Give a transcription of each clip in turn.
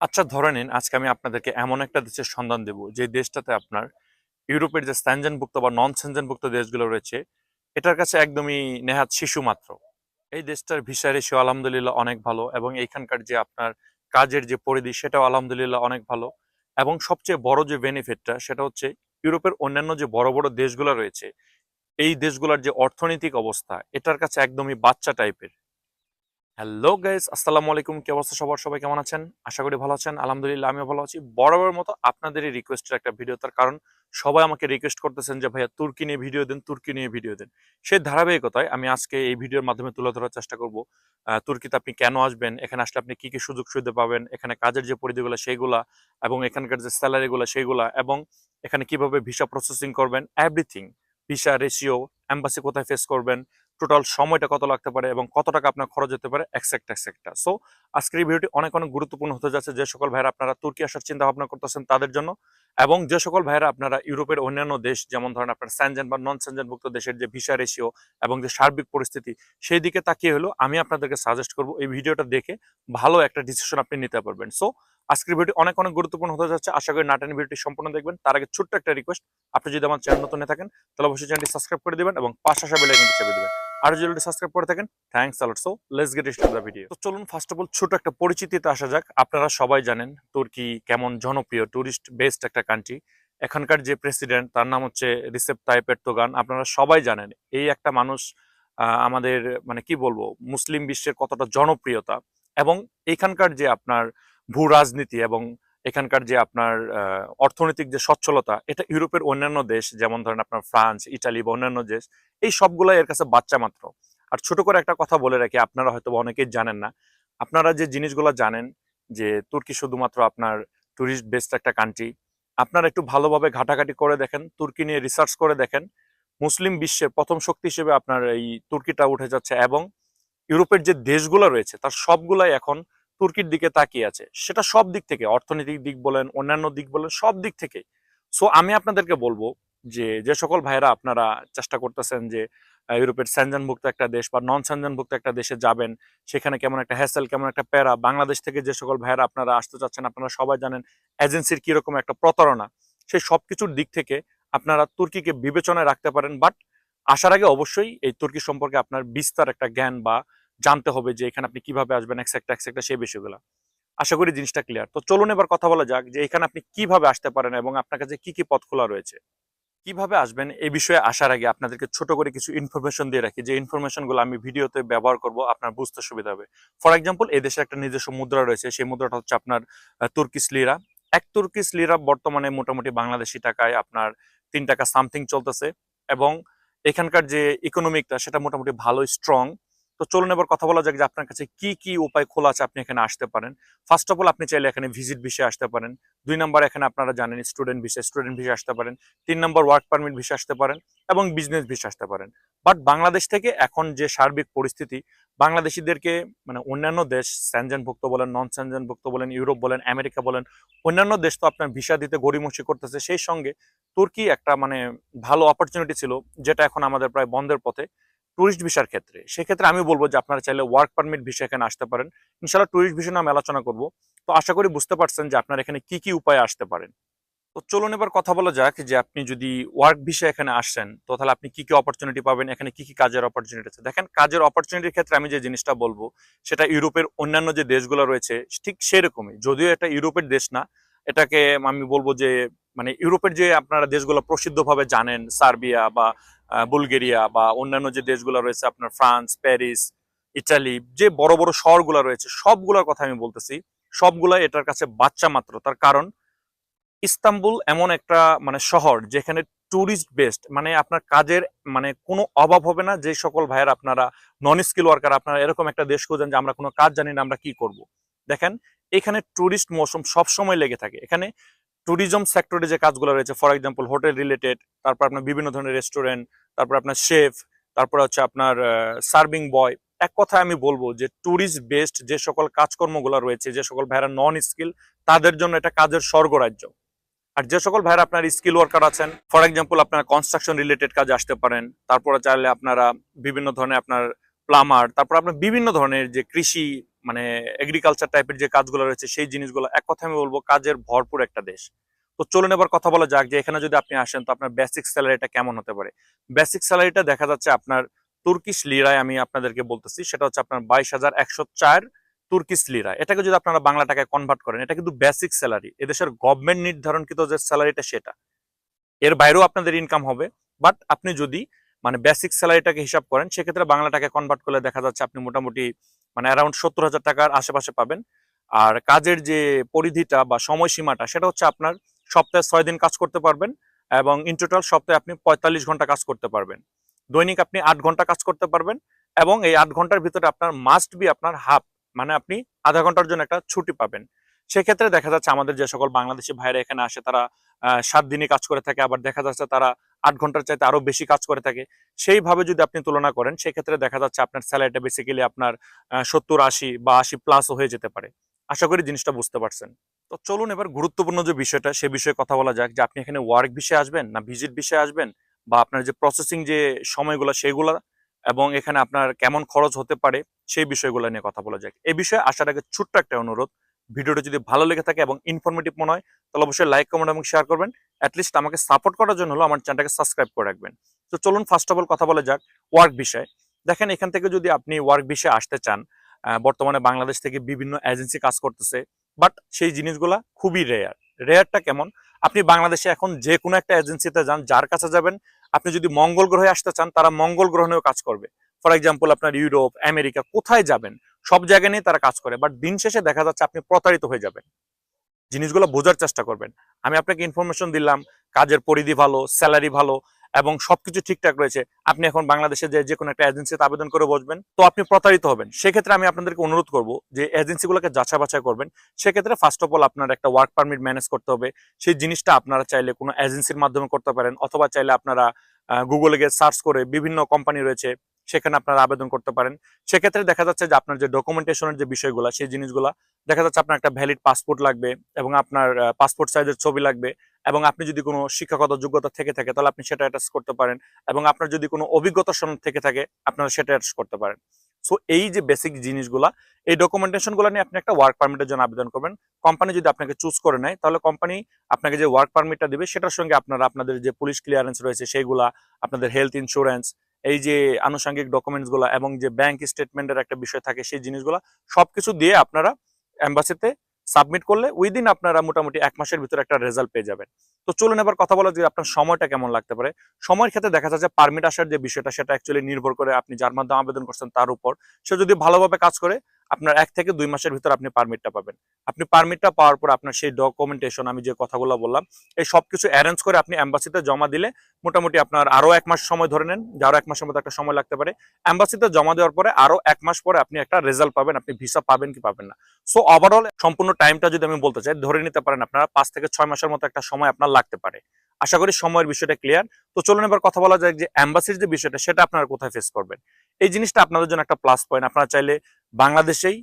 আচ্ছা ধরে নিন আজকে আমি আপনাদেরকে এমন একটা দেশের সন্ধান দেব, যে দেশটাতে আপনার ইউরোপের যে স্যানজেনভুক্ত বা নন স্যানজেনভুক্ত দেশগুলো রয়েছে, এটার কাছে একদমই নেহাত শিশু মাত্র। এই দেশটার ভিসা রেশিও আলহামদুলিল্লাহ অনেক ভালো এবং এইখানকার যে আপনার কাজের যে পরিধি, সেটাও আলহামদুলিল্লাহ অনেক ভালো এবং সবচেয়ে বড় যে বেনিফিটটা সেটা হচ্ছে ইউরোপের অন্যান্য যে বড় বড় দেশগুলো রয়েছে, এই দেশগুলোর যে অর্থনৈতিক অবস্থা, এটার কাছে একদমই বাচ্চা টাইপের হ্যালো গাইস, আসসালামু আলাইকুম। কি অবস্থা সবার? সবাই কেমন আছেন? আশা করি ভালো আছেন। আলহামদুলিল্লাহ, আমিও ভালো আছি। বরাবর মতো আপনাদেরই রিকোয়েস্টের একটা ভিডিও তার কারণ সবাই আমাকে রিকোয়েস্ট করতেছেন যে, ভাইয়া, তুর্কি নিয়ে ভিডিও দেন, তুর্কি নিয়ে ভিডিও দেন। সেই ধারাবাহিকতায় আমি আজকে এই ভিডিওর মাধ্যমে তুলে ধরার চেষ্টা করব। তুর্কিতে আপনি কেন আসবেন? এখানে আসলে আপনি কি কি সুযোগ সুবিধা পাবেন? এখানে কাজের যে পরিধিগুলো, সেইগুলা এবং এখানকার যে স্যালারিগুলো, সেইগুলা এবং এখানে কীভাবে ভিসা প্রসেসিং করবেন? এভরিথিং ভিসা রেশিও এম্বাসি কোথায় ফেস করবেন? টোটাল সময়টা কত লাগতে পারে এবং কত টাকা আপনার খরচ হতে পারে এক্সেক্ট এক্সেক্টটা সো আজকের এই ভিডিওটি অনেক অনেক গুরুত্বপূর্ণ হতে যাচ্ছে। যে সকল ভাইরা আপনারা তুর্কি আসার চিন্তা ভাবনা করতেছেন তাদের জন্য এবং যে সকল ভাইরা আপনারা ইউরোপের অন্যান্য দেশ, যেমন ধরেন আপনার স্যানজেন বা নন স্যানজেনভুক্ত দেশের যে ভিসা রেশিও এবং যে সার্বিক পরিস্থিতি, সেই দিকে তাকিয়ে হলো আমি আপনাদেরকে সাজেস্ট করব এই ভিডিওটা দেখে ভালো একটা ডিসিশন আপনি নিতে পারবেন। সো আজকের ভিডিও অনেক অনেক গুরুত্বপূর্ণ হতে যাচ্ছে। আশা করি নাটানি ভিডিওটি সম্পূর্ণ দেখবেন। তার আগে ছোট্ট একটা রিকোয়েস্ট আপনি যদি আমার চ্যানেল নতুন থাকেন, তাহলে অবশ্যই চ্যানেলটি সাবস্ক্রাইব করে দিবেন এবং পাশে আসা বেল আইকনটি চেপে দিবেন। আর যদি সাবস্ক্রাইব করে থাকেন thanks a lot so let's get start the video তো চলুন ফার্স্ট অফ অল ছোট একটা পরিচিতিতে আসা যাক। আপনারা সবাই জানেন তুর্কি কেমন জনপ্রিয় টুরিস্ট বেসড একটা কান্ট্রি এখানকার যে প্রেসিডেন্ট তার নাম হচ্ছে রিসেপ তাইপ এরদোগান। আপনারা সবাই জানেন, এই একটা মানুষ আমাদের মানে কি বলব, মুসলিম বিশ্বের কতটা জনপ্রিয়তা। এবং এখানকার যে আপনার ভূ রাজনীতি এবং এখানকার যে আপনার অর্থনৈতিক যে সচ্ছলতা, এটা ইউরোপের অন্যান্য দেশ, যেমন ধরেন আপনার ফ্রান্স, ইটালি বা অন্যান্য দেশ, এই সবগুলাই এর কাছে বাচ্চা মাত্র। আর ছোট করে একটা কথা বলে রাখি, আপনারা হয়তো অনেকেই জানেন না। আপনারা যে জিনিসগুলো জানেন, যে তুর্কি শুধুমাত্র আপনার টুরিস্ট বেসড একটা কান্ট্রি আপনারা একটু ভালোভাবে ঘাটাঘাটি করে দেখেন, তুর্কি নিয়ে রিসার্চ করে দেখেন, মুসলিম বিশ্বের প্রথম শক্তি হিসেবে আপনার এই তুর্কিটা উঠে যাচ্ছে এবং ইউরোপের যে দেশগুলো রয়েছে, তার সবগুলাই এখন তুর্কির দিকে তাকিয়ে আছে। সেটা সব দিক থেকে, অর্থনৈতিক দিক বলেন, অন্যান্য দিক বলেন, সব দিক থেকে সো আমি আপনাদেরকে বলব যে যে সকল ভাইরা আপনারা চেষ্টা করতেছেন যে ইউরোপের স্যানজনভুক্ত একটা দেশ বা নন স্যানজনভুক্ত একটা দেশে যাবেন, সেখানে কেমন একটা হ্যাসেল কেমন একটা প্যারা, বাংলাদেশ থেকে যে সকল ভাইরা আপনারা আসতে চাচ্ছেন, আপনারা সবাই জানেন এজেন্সির কীরকম একটা প্রতারণা। সেই সব কিছুর দিক থেকে আপনারা তুর্কিকে বিবেচনায় রাখতে পারেন বাট আসার আগে অবশ্যই এই তুর্কি সম্পর্কে আপনার বিস্তার একটা জ্ঞান বা জানতে হবে যে এখানে আপনি কীভাবে আসবেন এক্সেক্ট এক্সেক্ট সেই বিষয়গুলো। আশা করি জিনিসটা ক্লিয়ার তো চলুন এবার কথা বলা যাক যে এখানে আপনি কীভাবে আসতে পারেন এবং আপনার কাছে কি কি পথ খোলা রয়েছে। কীভাবে আসবেন এই বিষয়ে আসার আগে আপনাদেরকে ছোট করে কিছু ইনফরমেশন দিয়ে রাখি। যে ইনফরমেশনগুলো আমি ভিডিওতে ব্যবহার করব আপনার বুঝতে সুবিধা হবে। ফর এক্সাম্পল দেশে একটা নিজস্ব মুদ্রা রয়েছে। সেই মুদ্রাটা হচ্ছে আপনার আহ, তুর্কিশ লিরা এক তুর্কিশ লিরা বর্তমানে মোটামুটি বাংলাদেশি টাকায় আপনার তিন টাকা সামথিং চলতেছে এবং এখানকার যে ইকোনমিকটা সেটা মোটামুটি ভালো স্ট্রং তো চলুন এবার কথা বলা যাক যে আপনার কাছে কি কি উপায় খোলা আছে আপনি এখানে আসতে পারেন। ফার্স্ট অফ অল আপনি চাইলে এখানে ভিজিট বিষয়ে আসতে পারেন। দুই নাম্বার এখানে আপনারা জানেন স্টুডেন্ট ভিসা স্টুডেন্ট ভিসা আসতে পারেন। তিন নম্বর ওয়ার্ক পারমিট ভিসা আসতে পারেন এবং বিজনেস ভিসা আসতে পারেন। বাট বাংলাদেশ থেকে এখন যে সার্বিক পরিস্থিতি, বাংলাদেশিদেরকে মানে অন্যান্য দেশ স্যানজেনভুক্ত বলেন নন স্যানজেনভুক্ত বলেন ইউরোপ বলেন আমেরিকা বলেন, অন্যান্য দেশ তো আপনার ভিসা দিতে গড়িমসি করতেছে। সেই সঙ্গে তুর্কি একটা মানে ভালো অপরচুনিটি ছিল, যেটা এখন আমাদের প্রায় বন্ধের পথে। টুরিস্ট ভিসার ক্ষেত্রে। সেক্ষেত্রে আমি বলব যে আপনারা চাইলে ওয়ার্ক পারমিট ভিসা এখানে আসতে পারেন। ইনশাল্লাহ টুরিস্ট ভিসা নামে আলোচনা করব। তো আশা করি বুঝতে পারছেন যে আপনারা এখানে কি কি উপায়ে আসতে পারেন। তো চলুন এবার কথা বলা যাক যে আপনি যদি ওয়ার্ক ভিসা এখানে আসেন, তো তাহলে আপনি কি কি অপরচুনিটি পাবেন? এখানে কি কি কাজের অপরচুনিটি আছে? দেখেন, কাজের অপরচুনিটির ক্ষেত্রে আমি যে জিনিসটা বলব, সেটা ইউরোপের অন্যান্য যে দেশগুলো রয়েছে, ঠিক সেরকমই। যদিও এটা ইউরোপের দেশ না, এটাকে আমি বলব যে মানে ইউরোপের যে আপনারা দেশগুলো প্রসিদ্ধভাবে জানেন, সার্বিয়া বা বুলগেরিয়া বা অন্যান্য যে দেশগুলো রয়েছে, আপনার ফ্রান্স, প্যারিস, ইটালি, যে বড় বড় শহরগুলো রয়েছে, সবগুলোর কথা আমি বলতেছি। সবগুলা এটার কাছে বাচ্চা মাত্র। তার কারণ, ইস্তাম্বুল এমন একটা মানে শহর যেখানে ট্যুরিস্ট বেস্ট মানে আপনার কাজের মানে কোনো অভাব হবে না। যে সকল ভাইয়ের আপনারা নন স্কিল ওয়ার্কার আপনারা এরকম একটা দেশ খুঁজেন যে আমরা কোনো কাজ জানি না, আমরা কি করব। দেখেন, এখানে ট্যুরিস্ট মৌসুম সবসময় লেগে থাকে। এখানে ট্যুরিজম সেক্টরে যে কাজগুলো রয়েছে ফর এক্সাম্পল হোটেল রিলেটেড তারপর আপনার বিভিন্ন ধরনের রেস্টুরেন্ট তারপর আপনার শেফ তারপর হচ্ছে আপনার সার্ভিং বয় এক কথায় আমি বলব যে ট্যুরিস্ট বেসড যে সকল কাজকর্মগুলো রয়েছে, যে সকল ভাইরা নন স্কিল তাদের জন্য এটা কাজের স্বর্গরাজ্য। আর যে সকল ভাইরা আপনার স্কিল ওয়ার্কার আছেন ফর এক্সাম্পল আপনারা কনস্ট্রাকশন রিলেটেড কাজে আসতে পারেন, তারপরে চাইলে আপনারা বিভিন্ন ধরনের আপনার প্লামার তারপর আপনার বিভিন্ন ধরনের যে কৃষি মানে এগ্রিকালচার টাইপের যে কাজগুলো রয়েছে, সেই জিনিসগুলো, এক কথা আমি বলব কাজের ভরপুর একটা দেশ। তো চলুন এবার কথা বলা যাক যে এখানে যদি আপনি আসেন, তো আপনার বেসিক স্যালারিটা কেমন হতে পারে? বেসিক স্যালারিটা দেখা যাচ্ছে আপনার তুর্কিশ লিরায় আমি আপনাদেরকে বলতেছি, সেটা হচ্ছে আপনার বাইশ হাজার একশো চার তুর্কিশ লিরা এটাকে যদি আপনারা বাংলা টাকায় কনভার্ট করেন, এটা কিন্তু বেসিক স্যালারি এদেশের গভর্নমেন্ট নির্ধারণকৃত যে স্যালারিটা সেটা। এর বাইরেও আপনাদের ইনকাম হবে বাট আপনি যদি মানে বেসিক স্যালারিটাকে হিসাব করেন, সেক্ষেত্রে বাংলা টাকায় কনভার্ট করলে দেখা যাচ্ছে আপনি মোটামুটি মানে অ্যারাউন্ড সত্তর হাজার টাকার আশেপাশে পাবেন। আর কাজের যে পরিধিটা বা সময়সীমাটা, সেটা হচ্ছে আপনার সপ্তাহে ছয় দিন কাজ করতে পারবেন এবং ইন টোটাল সপ্তাহে আপনি পঁয়তাল্লিশ ঘণ্টা কাজ করতে পারবেন। দৈনিক আপনি আট ঘণ্টা কাজ করতে পারবেন এবং এই আট ঘণ্টার ভিতরে আপনার মাস্ট বি আপনার হাফ মানে আপনি আধা ঘণ্টার জন্য একটা ছুটি পাবেন। সেক্ষেত্রে দেখা যাচ্ছে আমাদের যে সকল বাংলাদেশি ভাইরা এখানে আসে, তারা সাত দিনে কাজ করে থাকে, আবার দেখা যাচ্ছে তারা আট ঘণ্টার চাইতে আরও বেশি কাজ করে থাকে। সেইভাবে যদি আপনি তুলনা করেন, সেক্ষেত্রে দেখা যাচ্ছে আপনার স্যালারিটা বেসিক্যালি আপনার সত্তর, আশি বা আশি প্লাসও হয়ে যেতে পারে। আশা করি জিনিসটা বুঝতে পারছেন। তো চলুন এবার গুরুত্বপূর্ণ যে বিষয়টা, সে বিষয়ে কথা বলা যাক যে আপনি এখানে ওয়ার্ক বিষয়ে আসবেন না ভিজিট বিষয়ে আসবেন বা আপনার যে প্রসেসিং যে সময়গুলো সেগুলো এবং এখানে আপনার কেমন খরচ হতে পারে, সেই বিষয়গুলো নিয়ে কথা বলা যাক। এই বিষয়ে আসার আগে ছোট্ট একটা অনুরোধ, ভিডিওটা যদি ভালো লেগে থাকে এবং ইনফরমেটিভ মনে হয়, তাহলে অবশ্যই লাইক কমেন্ট এবং শেয়ার করবেন। অ্যাটলিস্ট আমাকে সাপোর্ট করার জন্য হলো আমার চ্যানেলটাকে সাবস্ক্রাইব করে রাখবেন। তো চলুন ফার্স্ট অফ অল কথা বলা যাক ওয়ার্ক বিষয়ে। দেখেন এখান থেকে যদি আপনি ওয়ার্ক বিষয়ে আসতে চান বর্তমানে বাংলাদেশ থেকে বিভিন্ন এজেন্সি কাজ করতেছে বাট সেই জিনিসগুলা খুবই রেয়ার রেয়ারটা কেমন? আপনি বাংলাদেশে এখন যে কোনো একটা এজেন্সিতে যান, যার কাছে যাবেন, আপনি যদি মঙ্গল গ্রহে আসতে চান, তারা মঙ্গল গ্রহণেও কাজ করবে। ফর এক্সাম্পল আপনার ইউরোপ, আমেরিকা, কোথায় যাবেন? সব জায়গায় নিয়ে তারা কাজ করে বাট দিন শেষে দেখা যাচ্ছে আপনি প্রতারিত হয়ে যাবেন। জিনিসগুলো বোঝার চেষ্টা করবেন। আমি আপনাকে ইনফরমেশন দিলাম, কাজের পরিধি ভালো স্যালারি ভালো এবং সবকিছু ঠিকঠাক রয়েছে। আপনি এখন বাংলাদেশে যে যে কোনো একটা এজেন্সিতে আবেদন করে বসবেন। তো আপনি প্রতারিত হবেন। সেক্ষেত্রে আমি আপনাদেরকে অনুরোধ করব যে এজেন্সিগুলোকে যাচাই বাছাই করবেন। সেক্ষেত্রে ফার্স্ট অফ অল আপনার একটা ওয়ার্ক পারমিট ম্যানেজ করতে হবে। সেই জিনিসটা আপনারা চাইলে কোনো এজেন্সির মাধ্যমে করতে পারেন অথবা চাইলে আপনারা গুগলে গিয়ে সার্চ করে বিভিন্ন কোম্পানি রয়েছে। সেখানে আপনারা আবেদন করতে পারেন। সেক্ষেত্রে দেখা যাচ্ছে যে আপনার যে ডকুমেন্টেশনের যে বিষয়গুলো, সেই জিনিসগুলো, দেখা যাচ্ছে আপনার একটা ভ্যালিড পাসপোর্ট লাগবে এবং আপনার পাসপোর্ট সাইজের ছবি লাগবে এবং আপনি যদি কোনো শিক্ষাগত যোগ্যতা থেকে থাকে, তাহলে আপনি সেটা অ্যাটাচ করতে পারেন এবং আপনার যদি কোনো অভিজ্ঞতা সনদ থেকে থাকে, আপনারা সেটা অ্যাটাচ করতে পারেন। সো এই যে বেসিক জিনিসগুলা, এই ডকুমেন্টেশনগুলো নিয়ে আপনি একটা ওয়ার্ক পারমিটের জন্য আবেদন করবেন। কোম্পানি যদি আপনাকে চুজ করে নেয়, তাহলে কোম্পানি আপনাকে যে ওয়ার্ক পারমিটটা দিবে, সেটার সঙ্গে আপনারা আপনাদের যে পুলিশ ক্লিয়ারেন্স রয়েছে, সেইগুলা, আপনাদের হেলথ ইন্স্যুরেন্স এই যে আনুষঙ্গিক ডকুমেন্টসগুলা এবং যে ব্যাংক স্টেটমেন্টের একটা বিষয় থাকে, সেই জিনিসগুলা সবকিছু দিয়ে আপনারা এম্বাসিতে সাবমিট করলে উইদিন আপনারা মোটামুটি এক মাসের ভিতরে একটা রেজাল্ট পেয়ে যাবেন। তো চলুন এবার কথা বলা যে আপনার সময়টা কেমন লাগতে পারে। সময়ের ক্ষেত্রে দেখা যাচ্ছে পারমিট আসার যে বিষয়টা, সেটা অ্যাকচুয়ালি নির্ভর করে আপনি যার মাধ্যমে আবেদন করছেন তার উপর। সে যদি ভালোভাবে কাজ করে আপনার এক থেকে দুই মাসের ভিতর আপনি পারমিটটা পাবেন। আপনি পারমিটটা পাওয়ার পর আপনার সেই ডকুমেন্টেশন আমি যে কথাগুলো বললাম, এই সবকিছু অ্যারেঞ্জ করে আপনি অ্যাম্বাসিতে জমা দিলে মোটামুটি আপনার আরও এক মাস সময় ধরে নেন, যে আরও এক মাসের মতো একটা সময় লাগতে পারে। অ্যাম্বাসিতে জমা দেওয়ার পরে আরও এক মাস পরে আপনি একটা রেজাল্ট পাবেন, আপনি ভিসা পাবেন কি পাবেন না। সো ওভারঅল সম্পূর্ণ টাইমটা যদি আমি বলতে চাই, ধরে নিতে পারেন আপনারা পাঁচ থেকে ছয় মাসের মতো একটা সময় আপনার লাগতে পারে। আশা করি সময়ের বিষয়টা ক্লিয়ার তো চলুন এবার কথা বলা যায় যে অ্যাম্বাসির যে বিষয়টা, সেটা আপনারা কোথায় ফেস করবেন? এই জিনিসটা আপনাদের জন্য একটা প্লাস পয়েন্ট আপনারা চাইলে বাংলাদেশেই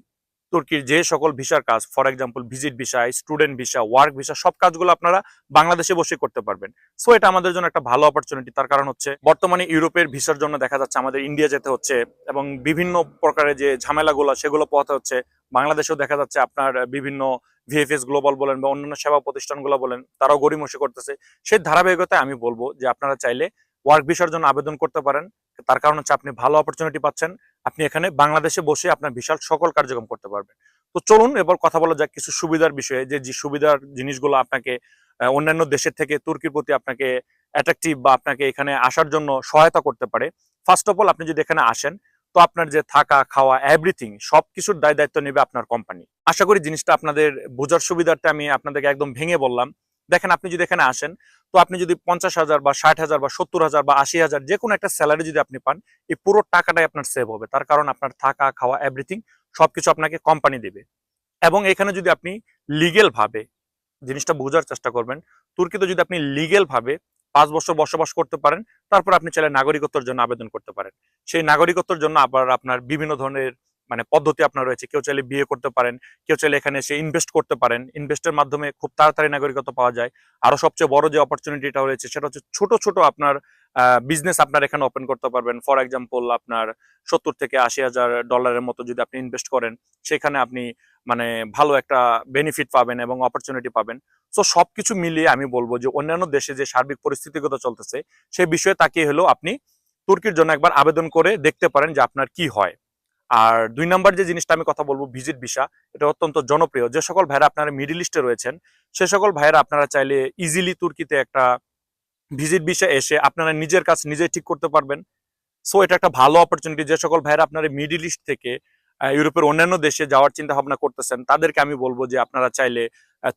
তুর্কির যে সকল ভিসার কাজ for example visit visa student visa work visa সব কাজগুলো আপনারা বাংলাদেশে বসে করতে পারবেন। সো এটা আমাদের জন্য একটা ভালো অপরচুনিটি তার কারণ হচ্ছে, বর্তমানে ইউরোপের ভিসার জন্য দেখা যাচ্ছে আমাদের ইন্ডিয়া যেতে হচ্ছে এবং বিভিন্ন প্রকারের যে ঝামেলাগুলো, সেগুলো পোহাতে হচ্ছে। বাংলাদেশেও দেখা যাচ্ছে আপনার বিভিন্ন ভিএফএস গ্লোবাল বলেন বা অন্যান্য সেবা প্রতিষ্ঠানগুলো বলেন, তারাও গরিমসি করতেছে। সেই ধারাবাহিকতায় আমি বলব যে আপনারা চাইলে ওয়ার্ক ভিসার জন্য আবেদন করতে পারেন। তার কারণ হচ্ছে আপনি ভালো অপরচুনিটি পাচ্ছেন, আপনি এখানে বাংলাদেশে বসে আপনার বিশাল সকল কার্যক্রম করতে পারবেন। তো চলুন এবার কথা বলা যাক কিছু সুবিধার বিষয়ে, যে যে সুবিধার জিনিসগুলো আপনাকে অন্যান্য দেশের থেকে তুর্কির প্রতি আপনাকে অ্যাট্রাকটিভ বা আপনাকে এখানে আসার জন্য সহায়তা করতে পারে। ফার্স্ট অফ অল আপনি যদি এখানে আসেন, তো আপনার যে থাকা, খাওয়া এভরিথিং সব কিছুর দায় দায়িত্ব নেবে আপনার কোম্পানি আশা করি জিনিসটা আপনাদের বোঝার সুবিধার্থে আমি আপনাদেরকে একদম ভেঙে বললাম। দেখেন, আপনি যদি এখানে আসেন, তো আপনি যদি পঞ্চাশ হাজার বা ষাট হাজার বা সত্তর হাজার বা আশি হাজার যে কোনো একটা স্যালারি যদি আপনি পান, এই পুরো টাকাটাই আপনার সেভ হবে। তার কারণ আপনার থাকা, খাওয়া এভরিথিং সবকিছু আপনাকে কোম্পানি দেবে। এবং এখানে যদি আপনি লিগেল ভাবে জিনিসটা বোঝার চেষ্টা করবেন, তুর্কিতে যদি আপনি লিগেল ভাবে পাঁচ বছর বসবাস করতে পারেন, তারপর আপনি চাইলে নাগরিকত্বর জন্য আবেদন করতে পারেন। সেই নাগরিকত্বের জন্য আবার আপনার বিভিন্ন ধরনের মানে পদ্ধতি আপনার রয়েছে। কেউ চাইলে বিয়ে করতে পারেন, কেউ চাইলে এখানে এসে ইনভেস্ট করতে পারেন। ইনভেস্টের মাধ্যমে খুব তাড়াতাড়ি নাগরিকত্ব পাওয়া যায়। আরও সবচেয়ে বড় যে অপরচুনিটিটা রয়েছে, সেটা হচ্ছে ছোট ছোট আপনার বিজনেস আপনার এখানে ওপেন করতে পারবেন। ফর এক্সাম্পল আপনার সত্তর থেকে আশি হাজার ডলারের মতো যদি আপনি ইনভেস্ট করেন, সেখানে আপনি মানে ভালো একটা বেনিফিট পাবেন এবং অপরচুনিটি পাবেন। সো সবকিছু মিলিয়ে আমি বলব যে অন্যান্য দেশে যে সার্বিক পরিস্থিতিগত চলতেছে সেই বিষয়ে তাকিয়ে হলো আপনি তুর্কির জন্য একবার আবেদন করে দেখতে পারেন যে আপনার কি হয়। আর দুই নম্বর যে জিনিসটা আমি কথা বলব, ভিজিট ভিসা, এটা অত্যন্ত জনপ্রিয়। যে সকল ভাইরা আপনারা মিডিল ইস্টে রয়েছেন, সে সকল ভাইরা আপনারা চাইলে ইজিলি তুর্কিতে একটা ভিজিট ভিসা এসে আপনারা নিজের কাজ নিজে ঠিক করতে পারবেন। সো এটা একটা ভালো অপরচুনিটি যে সকল ভাইরা আপনারা মিডিল ইস্ট থেকে ইউরোপের অন্যান্য দেশে যাওয়ার চিন্তা ভাবনা করতেছেন, তাদেরকে আমি বলব যে আপনারা চাইলে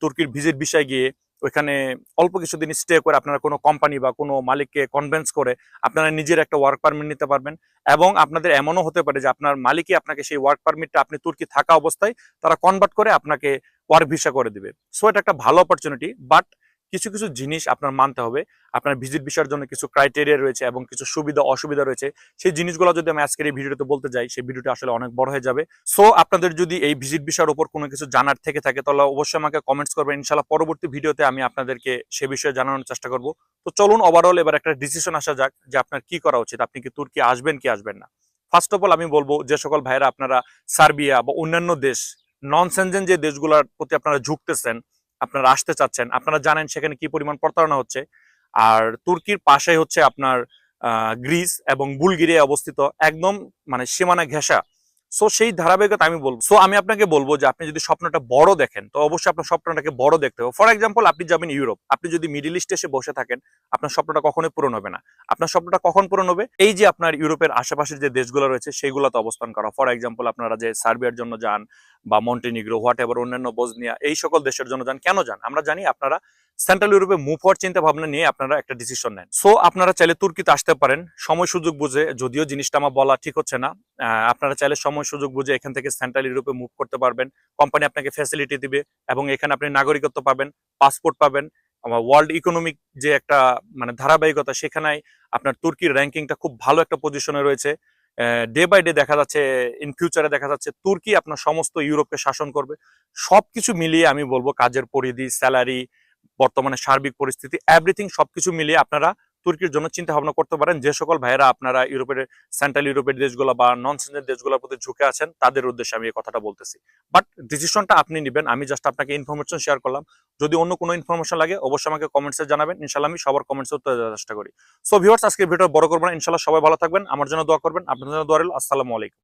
তুর্কির ভিজিট ভিসায় গিয়ে ওইখানে অল্প কিছুদিন স্টে করে আপনারা কোনো কোম্পানি বা কোনো মালিককে কনভেন্স করে আপনারা নিজের একটা ওয়ার্ক পারমিট নিতে পারবেন। এবং আপনাদের এমনও হতে পারে যে আপনার মালিকই আপনাকে সেই ওয়ার্ক পারমিটটা আপনি তুর্কি থাকা অবস্থায় তারা কনভার্ট করে আপনাকে ওয়ার্ক ভিসা করে দিবে। সো এটা একটা ভালো অপরচুনিটি বাট কিছু কিছু জিনিস আপনার মানতে হবে। আপনার ভিজিট ভিসার জন্য কিছু ক্রাইটেরিয়া রয়েছে এবং কিছু সুবিধা, অসুবিধা রয়েছে। সেই জিনিসগুলো যদি আমি আজকের এই ভিডিওতে বলতে যাই, সেই ভিডিওটা আসলে অনেক বড় হয়ে যাবে। সো আপনাদের যদি এই ভিজিট ভিসার উপর কোনো কিছু জানার থেকে থাকে, তাহলে অবশ্যই আমাকে কমেন্টস করবেন। ইনশাল্লাহ পরবর্তী ভিডিওতে আমি আপনাদেরকে সে বিষয়ে জানানোর চেষ্টা করব। তো চলুন ওভারঅল এবার একটা ডিসিশন আসা যাক যে আপনার কি করা উচিত। আপনি কি তুর্কি আসবেন, কি আসবেন না? ফার্স্ট অফ অল আমি বলব যে সকল ভাইরা আপনারা সার্বিয়া বা অন্যান্য দেশ নন সেনজেন যে দেশগুলোর প্রতি আপনারা ঝুঁকতেছেন আপনারা আসতে চাচ্ছেন, আপনারা জানেন সেখানে কি পরিমাণ প্রতারণা হচ্ছে। আর তুর্কির পাশে হচ্ছে আপনার গ্রিস এবং বুলগেরিয়া অবস্থিত একদম মানে সীমানা ঘেঁষা। সো সেই ধারাবাহিকতা আমি বলব। সো আমি আপনাকে বলব যে আপনি যদি স্বপ্নটা বড় দেখেন, তো অবশ্যই আপনার স্বপ্নটাকে বড় দেখতে হবে। ফর এক্সাম্পল আপনি যাবেন ইউরোপ, আপনি যদি মিডিল ইস্টে এসে বসে থাকেন, আপনার স্বপ্নটা কখনোই পূরণ হবে না। আপনার স্বপ্নটা কখন পূরণ হবে? এই যে আপনার ইউরোপের আশেপাশের যে দেশগুলো রয়েছে, সেইগুলোতে অবস্থান করা। ফর এক্সাম্পল আপনারা যে সার্বিয়ার জন্য যান বা মন্টিনিগ্রো হোয়াট এভার অন্যান্য বজনিয়া এই সকল দেশের জন্য যান। কেন যান? আমরা জানি আপনারা সেন্ট্রাল ইউরোপে মুভ হওয়ার চিন্তা ভাবনা নিয়ে আপনারা একটা ডিসিশন নেন। সো আপনারা চাইলে তুর্কিতে আসতে পারেন, সময় সুযোগ বুঝে, যদিও জিনিসটা আমার বলা ঠিক হচ্ছে না আপনারা চাইলে সময় সুযোগ বুঝে এখান থেকে সেন্ট্রাল ইউরোপে মুভ করতে পারবেন কোম্পানি আপনাকে ফ্যাসিলিটি দিবে এবং এখানে আপনি নাগরিকত্ব পাবেন পাসপোর্ট পাবেন ওয়ার্ল্ড ইকোনমিক যে একটা মানে ধারাবাহিকতা সেখানে আপনার তুর্কির র্যাঙ্কিংটা খুব ভালো একটা পজিশনে রয়েছে। ডে বাই ডে দেখা যাচ্ছে ইন ফিউচারে দেখা যাচ্ছে, তুর্কি আপনার সমস্ত ইউরোপকে শাসন করবে। সব কিছু মিলিয়ে আমি বলব কাজের পরিধি স্যালারি বর্তমানে সার্বিক পরিস্থিতি এভরিথিং সবকিছু মিলিয়ে আপনারা তুর্কির জন্য চিন্তা ভাবনা করতে পারেন। যে সকল ভাইয়েরা আপনারা ইউরোপের, সেন্ট্রাল ইউরোপের দেশগুলো বা নন সেন্ট্রাল দেশগুলোর প্রতি ঝুঁকে আছেন, তাদের উদ্দেশ্যে আমি এই কথাটা বলতেছি। বাট ডিসিশনটা আপনি নেবেন। আমি জাস্ট আপনাকে ইনফরমেশন শেয়ার করলাম। যদি অন্য কোনো ইনফরমেশন লাগে, অবশ্যই আমাকে কমেন্টসে জানাবেন। ইনশাল্লাহ আমি সবার কমেন্টসে উত্তর দেওয়ার চেষ্টা করি। সো ভিউয়ার্স আজকে ভিডিও বড় করবেন ইনশাল্লাহ সবাই ভালো থাকবেন। আমার জন্য দোয়া করবেন। আপনার জন্য দোয়া রইল। আসসালামু আলাইকুম।